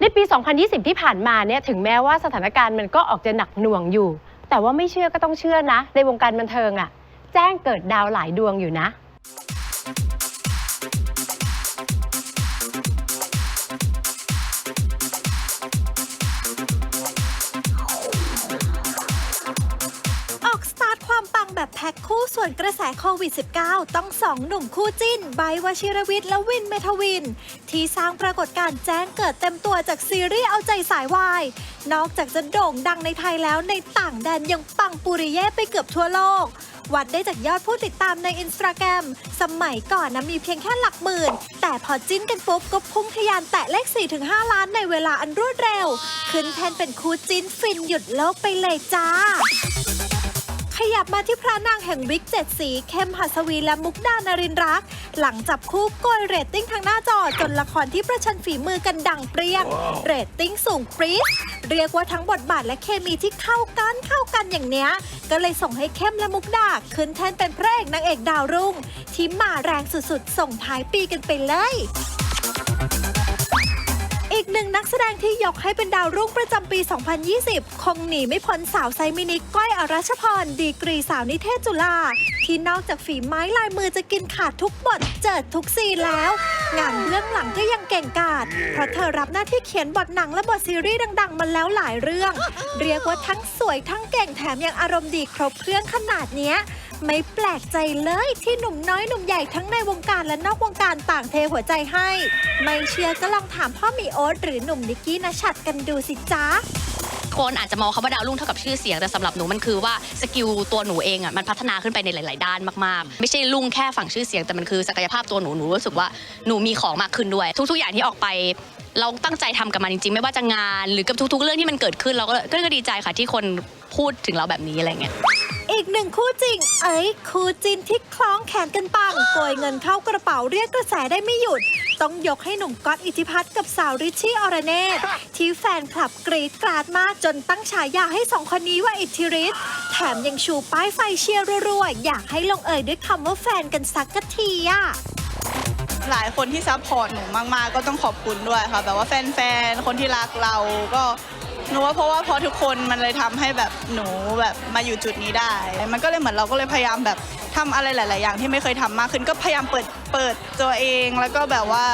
ในปี 2020 ที่ผ่านมาเนี่ยถึงแม้ว่าสถานการณ์มันก็ออกจะหนักหน่วงอยู่ แต่ว่าไม่เชื่อก็ต้องเชื่อนะ ในวงการบันเทิงอะ่ะแจ้งเกิดดาวหลายดวงอยู่นะ แบบแพ็คคู่ส่วนกระแสโควิด -19 ต้องสองหนุ่มคู่จิ้นไบวชิรวิทย์และวินเมทวิน ที่สร้างปรากฏการณ์แจ้งเกิดเต็มตัวจากซีรีส์เอาใจสายวาย นอกจากจะโด่งดังในไทยแล้วในต่างแดนยังปังปุริเย่ไปเกือบทั่วโลก วัดได้จากยอดผู้ติดตามในอินสตาแกรมสมัยก่อนนะมีเพียงแค่หลักหมื่น แต่พอจิ้นกันปุ๊บก็พุ่งทะยานแตะเลข 4-5 ล้านในเวลาอันรวดเร็ว ขึ้นแทนเป็นคู่จิ้นฟินหยุดโลกไปเลยจ้า ยับมาที่พระนางแห่งวิกเจ็ดสี เข้มหัสวีและมุกดานารินรัก หลังจับคู่โกยเรตติ้งทางหน้าจอจนละครที่ประชันฝีมือกันดังเปรี้ยง เรตติ้งสูงปรี๊ดเรียกว่าทั้งบทบาทและเคมีที่เข้ากันเข้ากันอย่างเนี้ย ก็เลยส่งให้เข้มและมุกดาขึ้นแทนเป็นพระเอกนางเอกดาวรุ่งที่มาแรงสุดๆ ส่งท้ายปีกันไปเลยอีก หนึ่งนักแสดงที่ยกให้เป็นดาวรุ่งประจำปี 2020 คงหนีไม่พ้นสาวไซมินิกก้อยอรัชพร ดีกรีสาวนิเทศจุฬาที่นอกจากฝีไม้ลายมือจะกินขาดทุกบทเจิดทุกซีนแล้ว งานเรื่องหลังก็ยังเก่งกาจเพราะเธอรับหน้าที่เขียนบทหนังและบทซีรีส์ดัง ๆ มาแล้วหลายเรื่อง เรียกว่าทั้งสวยทั้งเก่งแถมยังอารมณ์ดีครบเครื่องขนาดเนี้ยไม่แปลกใจเลยที่หนุ่มน้อยหนุ่มใหญ่ทั้งในวงการและนอกวงการต่างเทหัวใจให้ ไม่เชื่อก็ลองถามพ่อหมีโอ๊ตหรือหนุ่มนิกกี้นชัดกันดูสิจ๊ะ คนอาจจะมองคำว่าดาวรุ่งเท่ากับชื่อเสียงแต่สำหรับหนูมันคือว่าสกิลตัวหนูเองอะมันพัฒนาขึ้นไปในหลาย ๆ ด้านมากๆ ไม่ใช่รุ่งแค่ฝั่งชื่อเสียงแต่มันคือศักยภาพตัวหนูหนูรู้สึกว่าหนูมีของมากขึ้นด้วย ทุก ๆ อย่างที่ออกไป เราตั้งใจทำกับมันจริง ๆ ไม่ว่าจะงาน หรือกับทุก ๆ เรื่องที่มันเกิดขึ้นเราก็ก็ก็ดีใจค่ะที่คนพูดถึงเราแบบนี้อะไรเงี้ย อีกหนึ่งคู่จริง เอ้ยคู่จินที่คล้องแขนกันปังโกยเงินเข้ากระเป๋าเรียกกระแสได้ไม่หยุด ต้องยกให้หนุ่มก๊อตอิทธิพัฒน์กับสาวริชชี่อรเนตที่แฟนคลับกรีดกราดมากจนตั้งฉายาให้สองคนนี้ว่าอิทธิฤทธิ์แถมยังชูป้ายไฟเชียร์รัวๆอยากให้ลงเอ่ยด้วยคำว่าแฟนกันสักกะทีอะหลายคนที่ซัพพอร์ตหนูมาก ๆ ก็ต้องขอบคุณด้วยค่ะ แบบว่าแฟน ๆ คนที่รักเราก็ หนูว่าเพราะว่าพอทุกคนมันเลยทำให้แบบหนูแบบมาอยู่จุดนี้ได้ มันก็เลยเหมือนเราก็เลยพยายามแบบทำอะไรหลาย ๆ อย่างที่ไม่เคยทำมากขึ้นก็พยายามเปิดเปิดตัวเองแล้วก็แบบว่า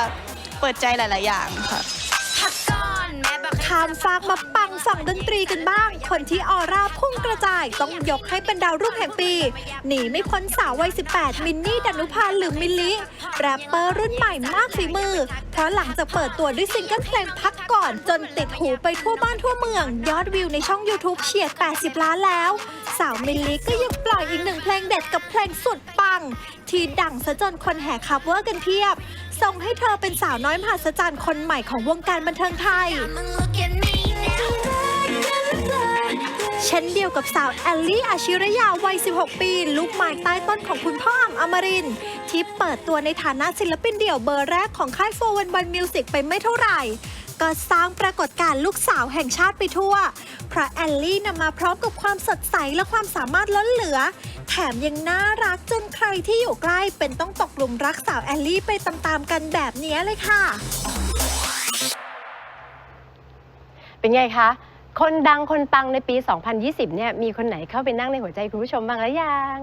เปิดใจหลาย ๆ อย่างค่ะ ข้ามฟากมาปังฝั่งดนตรีกันบ้าง คนที่ออร่าพุ่งกระจายต้องยกให้เป็นดาวรุ่งแห่งปี หนีไม่พ้นสาววัย 18 มินนี่ดนุพาหรือมิลลิแรปเปอร์รุ่นใหม่มากฝีมือ เพราะหลังจากเปิดตัวด้วยซิงเกิลเพลงพักก่อน จนติดหูไปทั่วบ้านทั่วเมือง ยอดวิวในช่อง YouTube เฉียด 80 ล้านแล้ว สาวมิลลิก็ยังปล่อยอีกหนึ่งเพลงเด็ดกับเพลงสุดปัง ที่ดังซะจนคนแห่คัฟเวอร์กันเพียบส่งให้เธอเป็นสาวน้อยมหัศจรรย์คนใหม่ของวงการบันเทิงไทย เช่นเดียวกับสาวแอลลี่อาชิรยาวัย 16 ปี ลูกไม้ใต้ต้นของคุณพ่ออ่ำอมรินที่เปิดตัวในฐานะศิลปินเดี่ยวเบอร์แรกของค่ายโฟวันบันมิวสิกไปไม่เท่าไหร่ ก็สร้างปรากฏการณ์ลูกสาวแห่งชาติไปทั่วเพราะแอลลี่นำมาพร้อมกับความสดใสและความสามารถล้นเหลือ แถมยังน่ารักจนใครที่อยู่ใกล้เป็นต้องตกหลุมรักสาวแอลลี่ไปตามๆกันแบบนี้เลยค่ะ เป็นไงคะ คนดังคนปังในปี 2020 เนี่ย มีคนไหนเข้าไปนั่งในหัวใจคุณผู้ชมบ้างหรือยัง